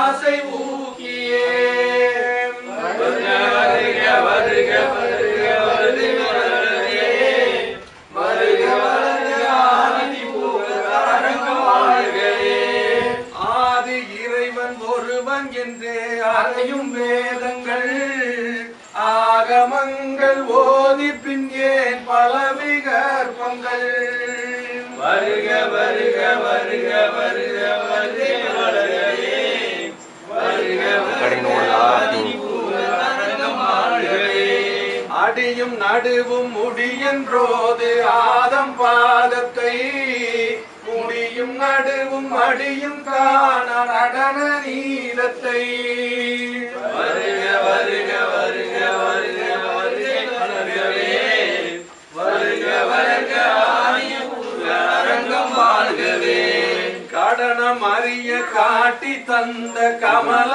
ஆசை ஊக்கியே வருக வருக வருக வருக வருக வருக ஆதி வாழ்கவே. ஆதி இறைவன் ஒருவன் என்றே அறையும் வேதங்கள் ஆகமங்கள் ஓதி பின் ஏன் பல விகற்பங்கள் வருக வருக வருக அடியும் நடுவும் முடியன்றோது ஆதம் பாதத்தை. முடியும் நடுவும் அடியும் காண நடன நீளத்தை வருக வருக வருக வருக கடனம் அறிய காட்டி தந்த கமல